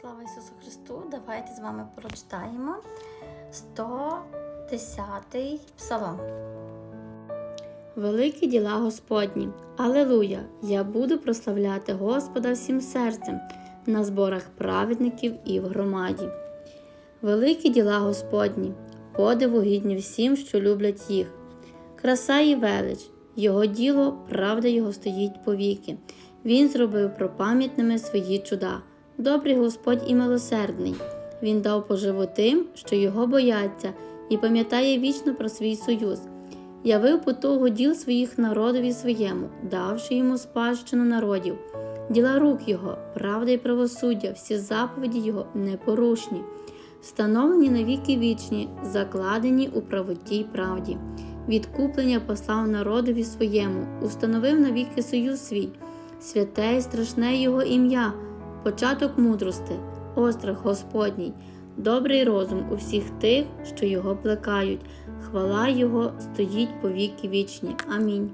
Слава Ісусу Христу! Давайте з вами прочитаємо 110 псалом. Великі діла Господні. Алелуя! Я буду прославляти Господа всім серцем на зборах праведників і в громаді. Великі діла Господні, подиву гідні всім, що люблять їх. Краса і велич, Його діло, правда Його стоїть повіки. Він зробив пропам'ятними свої чуда. Добрий Господь і милосердний. Він дав поживу тим, що його бояться, і пам'ятає вічно про свій союз. Явив потугу діл своїх народові своєму, давши йому спадщину народів. Діла рук його, правда і правосуддя, всі заповіді його непорушні, встановлені на віки вічні, закладені у правоті й правді. Відкуплення послав народові своєму, установив навіки союз свій, святе й страшне його ім'я, початок мудрости, острах Господній, добрий розум у всіх тих, що його плекають. Хвала Його стоїть по віки вічні. Амінь.